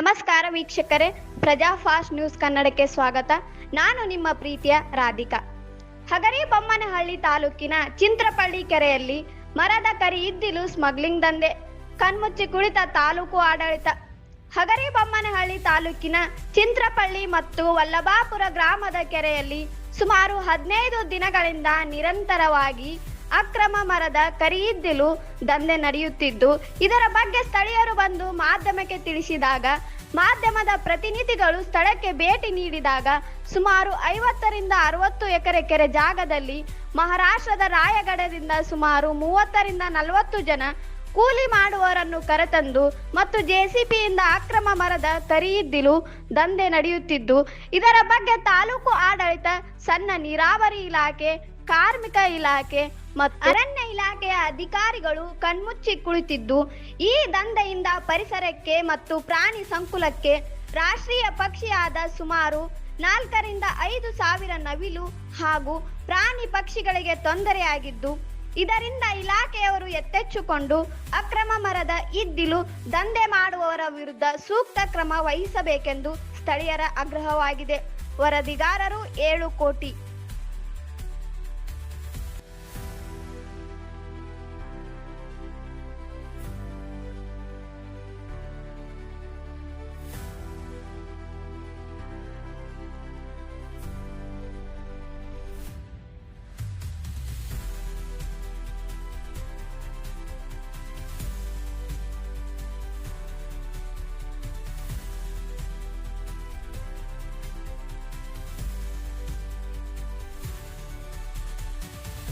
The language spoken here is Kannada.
ನಮಸ್ಕಾರ ವೀಕ್ಷಕರೇ, ಪ್ರಜಾ ಫಾಸ್ಟ್ ನ್ಯೂಸ್ ಕನ್ನಡಕ್ಕೆ ಸ್ವಾಗತ. ನಾನು ನಿಮ್ಮ ಪ್ರೀತಿಯ ರಾಧಿಕಾ. ಹಗರಿ ಬೊಮ್ಮನಹಳ್ಳಿ ತಾಲೂಕಿನ ಚಿಂತ್ರಪಳ್ಳಿ ಕೆರೆಯಲ್ಲಿ ಮರದ ಕರಿ ಇದ್ದಿಲು ಸ್ಮಗ್ಲಿಂಗ್ ದಂಧೆ, ಕಣ್ಮುಚ್ಚಿ ಕುಳಿತ ತಾಲೂಕು ಆಡಳಿತ. ಹಗರಿ ಬೊಮ್ಮನಹಳ್ಳಿ ತಾಲೂಕಿನ ಚಿಂತ್ರಪಳ್ಳಿ ಮತ್ತು ವಲ್ಲಭಾಪುರ ಗ್ರಾಮದ ಕೆರೆಯಲ್ಲಿ ಸುಮಾರು ಹದಿನೈದು ದಿನಗಳಿಂದ ನಿರಂತರವಾಗಿ ಅಕ್ರಮ ಮರದ ಕರಿಯಿದ್ದಿಲು ದಂಧೆ ನಡೆಯುತ್ತಿದ್ದು, ಇದರ ಬಗ್ಗೆ ಸ್ಥಳೀಯರು ಬಂದು ಮಾಧ್ಯಮಕ್ಕೆ ತಿಳಿಸಿದಾಗ, ಮಾಧ್ಯಮದ ಪ್ರತಿನಿಧಿಗಳು ಸ್ಥಳಕ್ಕೆ ಭೇಟಿ ನೀಡಿದಾಗ ಸುಮಾರು ಐವತ್ತರಿಂದ ಅರವತ್ತು ಎಕರೆ ಕೆರೆ ಜಾಗದಲ್ಲಿ ಮಹಾರಾಷ್ಟ್ರದ ರಾಯಗಡದಿಂದ ಸುಮಾರು ಮೂವತ್ತರಿಂದ ನಲವತ್ತು ಜನ ಕೂಲಿ ಮಾಡುವವರನ್ನು ಕರೆತಂದು ಮತ್ತು ಜೆಸಿಪಿಯಿಂದ ಅಕ್ರಮ ಮರದ ಕರಿಯಿದ್ದಿಲು ದಂಧೆ ನಡೆಯುತ್ತಿದ್ದು, ಇದರ ಬಗ್ಗೆ ತಾಲೂಕು ಆಡಳಿತ ಸಣ್ಣ ನೀರಾವರಿ ಇಲಾಖೆ, ಕಾರ್ಮಿಕ ಇಲಾಖೆ ಅರಣ್ಯ ಇಲಾಖೆಯ ಅಧಿಕಾರಿಗಳು ಕಣ್ಮುಚ್ಚಿ ಕುಳಿತಿದ್ದು, ಈ ದಂಧೆಯಿಂದ ಪರಿಸರಕ್ಕೆ ಮತ್ತು ಪ್ರಾಣಿ ಸಂಕುಲಕ್ಕೆ ರಾಷ್ಟ್ರೀಯ ಪಕ್ಷಿಯಾದ ಸುಮಾರು ನಾಲ್ಕರಿಂದ ಐದು ಸಾವಿರ ನವಿಲು ಹಾಗೂ ಪ್ರಾಣಿ ಪಕ್ಷಿಗಳಿಗೆ ತೊಂದರೆಯಾಗಿದ್ದು, ಇದರಿಂದ ಇಲಾಖೆಯವರು ಎತ್ತೆಚ್ಚುಕೊಂಡು ಅಕ್ರಮ ಮರದ ಇದ್ದಿಲು ದಂಧೆ ಮಾಡುವವರ ವಿರುದ್ಧ ಸೂಕ್ತ ಕ್ರಮ ವಹಿಸಬೇಕೆಂದು ಸ್ಥಳೀಯರ ಆಗ್ರಹವಾಗಿದೆ. ವರದಿಗಾರರು ಏಳು ಕೋಟಿ